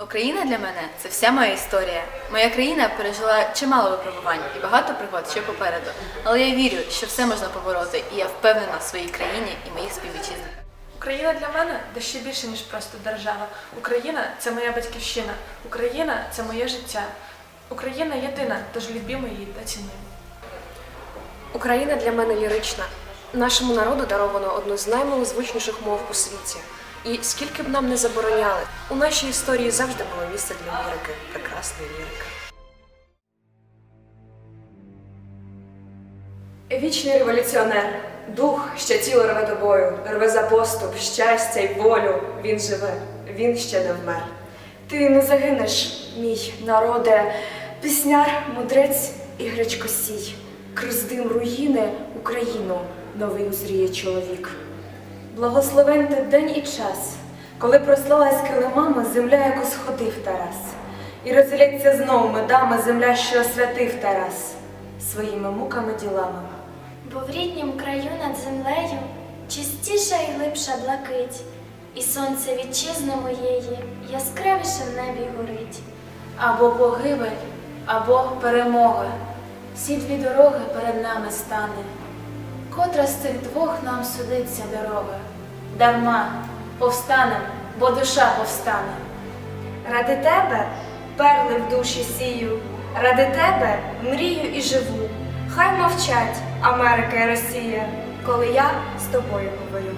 Україна для мене це вся моя історія. Моя країна пережила чимало випробувань і багато пригод ще попереду. Але я вірю, що все можна побороти, і я впевнена в своїй країні і моїх співвітчизниках. Україна для мене дещо більше, ніж просто держава. Україна це моя батьківщина. Україна це моє життя. Україна єдина, тож любімо її та цінуємо. Україна для мене лірична. Нашому народу даровано одну з наймалозвучніших мов у світі. І скільки б нам не забороняли, у нашій історії завжди було місце для лірики, прекрасної лірики. Вічний революціонер, дух, що тіло рве до бою, рве за поступ, щастя й волю. Він живе, він ще не вмер. Ти не загинеш, мій народе, пісняр, мудрець і гречкосій. Крізь дим руїни Україну новий узріє чоловік. Благословен те день і час, коли прослалась килимами земля, яку сходив Тарас, і розділяться знов медами земля, що освятив Тарас своїми муками ділами. Бо в ріднім краю над землею чистіша і глибша блакить, і сонце вітчизни моєї яскравіше в небі горить. або погибель, або перемога. Всі дві дороги перед нами стане. Котра з цих двох нам судиться дорога? Дарма повстанем, бо душа повстане. Ради тебе перли в душі сію, ради тебе мрію і живу. Хай мовчать Америка і Росія, коли я з тобою говорю.